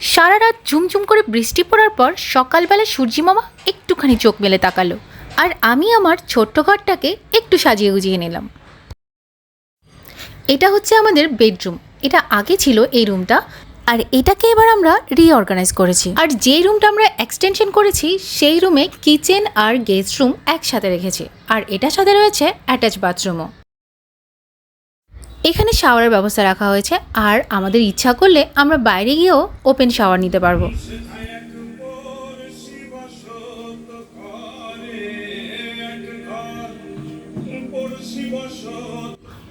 সারা রাত ঝুমঝুম করে বৃষ্টি পড়ার পর সকালবেলা সূর্যি মামা একটুখানি চোখ মেলে তাকালো আর আমি আমার ছোট্ট ঘরটাকে একটু সাজিয়ে গুজিয়ে নিলাম। এটা হচ্ছে আমাদের বেডরুম। এটা আগে ছিল এই রুমটা আর এটাকে এবার আমরা রিঅর্গানাইজ করেছি। আর যেই রুমটা আমরা এক্সটেনশন করেছি, সেই রুমে কিচেন আর গেস্ট রুম একসাথে রেখেছি। আর এটার সাথে রয়েছে অ্যাটাচ বাথরুমও এখানে শাওয়ারের ব্যবস্থা রাখা হয়েছে, আর আমাদের ইচ্ছা করলে আমরা বাইরে গিয়েও ওপেন শাওয়ার নিতে পারব।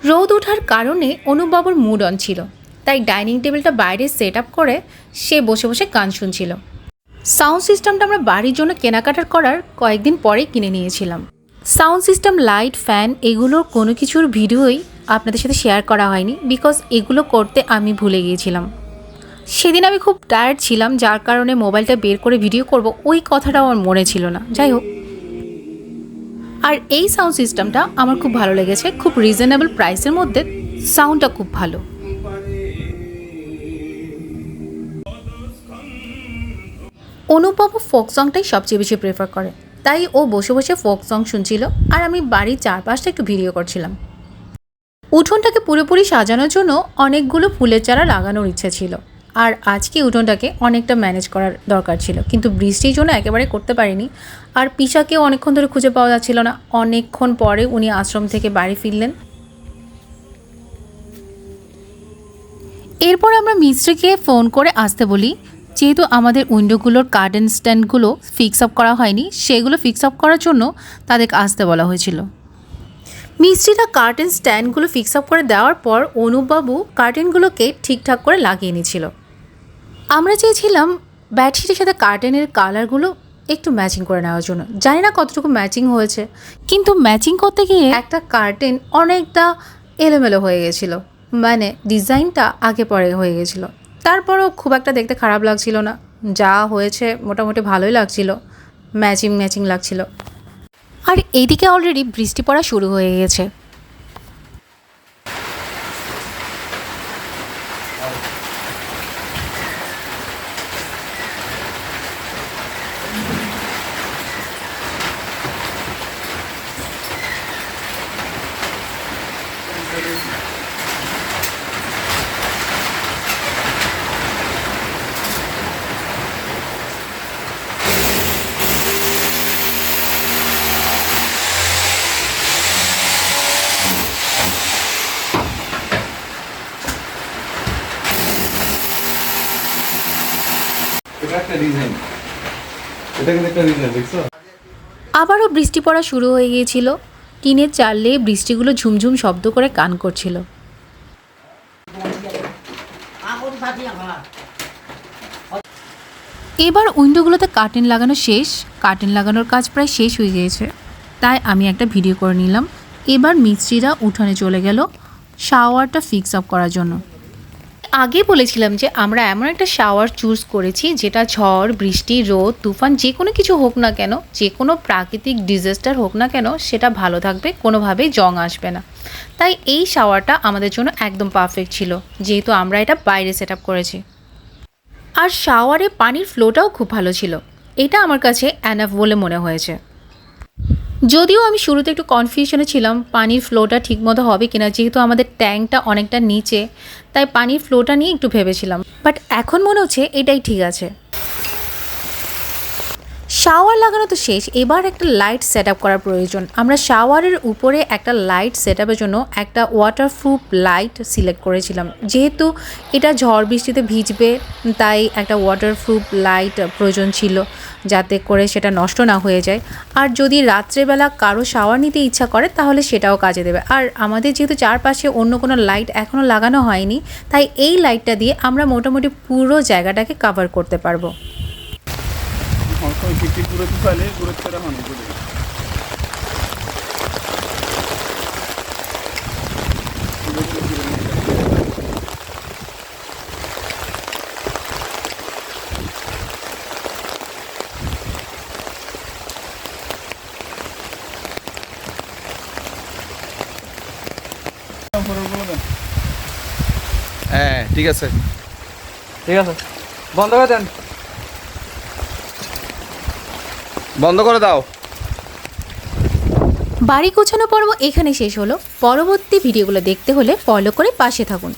রোদ ওঠার কারণে অনুবাবুর মুড অন ছিল, তাই ডাইনিং টেবিলটা বাইরে সেট আপ করে সে বসে বসে গান শুনছিল। সাউন্ড সিস্টেমটা আমরা বাড়ির জন্য কেনাকাটার করার কয়েকদিন পরে কিনে নিয়েছিলাম। সাউন্ড সিস্টেম, লাইট, ফ্যান এগুলোর কোনো কিছুর ভিডিওই আপনাদের সাথে শেয়ার করা হয়নি বিকজ এগুলো করতে আমি ভুলে গিয়েছিলাম। সেদিন আমি খুব টায়ার্ড ছিলাম, যার কারণে মোবাইলটা বের করে ভিডিও করব, ওই কথাটাও আমার মনে ছিল না। যাই হোক। আর এই সাউন্ড সিস্টেমটা আমার খুব ভালো লেগেছে, খুব রিজনেবল প্রাইসের মধ্যে সাউন্ডটা খুব ভালো। অনুপবাবু ফোক সংটাই সবচেয়ে বেশি প্রেফার করে। তাই ও বসে বসে ফোক সং শুনছিল আর আমি বাড়ির চারপাশটা একটু ভিডিও করছিলাম। উঠোনটাকে পুরোপুরি সাজানোর জন্য অনেকগুলো ফুলের চারা লাগানোর ইচ্ছে ছিল। আর আজকে উঠোনটাকে অনেকটা ম্যানেজ করার দরকার ছিল। কিন্তু বৃষ্টির জন্য একেবারে করতে পারিনি। আর পিসাকেও অনেকক্ষণ ধরে খুঁজে পাওয়া যাচ্ছিল না। অনেকক্ষণ পরে উনি আশ্রম থেকে বাড়ি ফিরলেন। এরপর আমরা মিস্ত্রিকে ফোন করে আসতে বলি যেহেতু আমাদের উইন্ডোগুলোর কার্টেন স্ট্যান্ডগুলো ফিক্স আপ করা হয়নি, সেগুলো ফিক্স আপ করার জন্য তাদেরকে আসতে বলা হয়েছিল। মিস্ত্রিরা কার্টেন স্ট্যান্ডগুলো ফিক্স আপ করে দেওয়ার পর অনুপবাবু কার্টেনগুলোকে ঠিকঠাক করে লাগিয়ে নিচ্ছিল আমরা চেয়েছিলাম বেডশিটের সাথে কার্টেনের কালারগুলো একটু ম্যাচিং করে নেওয়ার জন্য। জানি না কতটুকু ম্যাচিং হয়েছে। কিন্তু ম্যাচিং করতে গিয়ে একটা কার্টেন অনেকটা এলোমেলো হয়ে গেছিল। মানে ডিজাইনটা আগে পরে হয়ে গেছিল। তারপরও খুব একটা দেখতে খারাপ লাগছিল না। যা হয়েছে মোটামুটি ভালোই লাগছিল। ম্যাচিং ম্যাচিং লাগছিল। আর এইদিকে অলরেডি বৃষ্টি পড়া শুরু হয়ে গেছে। আবারও বৃষ্টি পড়া শুরু হয়ে গিয়েছিল। টিনের চাললে বৃষ্টিগুলো ঝুমঝুম শব্দ করে কান করছিল। এবার উইন্ডোগুলোতে কার্টেন লাগানো শেষ। কার্টেন লাগানোর কাজ প্রায় শেষ হয়ে গিয়েছে। তাই আমি একটা ভিডিও করে নিলাম। এবার মিস্ত্রিরা উঠানে চলে গেল। শাওয়ারটা ফিক্স আপ করার জন্য। আগে বলেছিলাম যে আমরা এমন একটা শাওয়ার চুজ করেছি যেটা ঝড়, বৃষ্টি, রোদ, তুফান যে কোনো কিছু হোক না কেন, যে কোনো প্রাকৃতিক ডিজাস্টার হোক না কেন সেটা ভালো থাকবে, কোনোভাবেই জং আসবে না। তাই এই শাওয়ারটা আমাদের জন্য একদম পারফেক্ট ছিল, যেহেতু আমরা এটা বাইরে সেট আপ করেছি। আর শাওয়ারে পানির ফ্লোটাও খুব ভালো ছিল, এটা আমার কাছে অ্যানাফ বলে মনে হয়েছে। যদিও আমি শুরুতে একটু কনফিউশনে ছিলাম, পানির ফ্লোটা ঠিকমতো হবে কিনা, যেহেতু আমাদের ট্যাঙ্কটা অনেকটা নিচে, তাই পানির ফ্লোটা নিয়ে একটু ভেবেছিলাম। বাট এখন মনে হচ্ছে এটাই ঠিক আছে। শাওয়ার লাগানো তো শেষ, এবার একটা লাইট সেট আপ করার প্রয়োজন। আমরা শাওয়ারের উপরে একটা লাইট সেট আপের জন্য একটা ওয়াটারপ্রুফ লাইট সিলেক্ট করেছিলাম। যেহেতু এটা ঝড় বৃষ্টিতে ভিজবে, তাই একটা ওয়াটারপ্রুফ লাইট প্রয়োজন ছিল। যাতে করে সেটা নষ্ট না হয়ে যায়। আর যদি রাত্রেবেলা কারও শাওয়ার নিতে ইচ্ছা করে, তাহলে সেটাও কাজে দেবে। আর আমাদের যেহেতু চারপাশে অন্য কোনো লাইট এখনও লাগানো হয়নি, তাই এই লাইটটা দিয়ে আমরা মোটামুটি পুরো জায়গাটাকে কভার করতে পারব হংকং কিটি পুরো তুফালে পুরো তেরা মানে পুরো হ্যাঁ ঠিক আছে। ঠিক আছে। বন্ধ করে দেন। বন্ধ করে দাও। বাড়ি গোছানো পর্ব এখানে শেষ হলো। পরবর্তী ভিডিওগুলো দেখতে হলে ফলো করে পাশে থাকুন।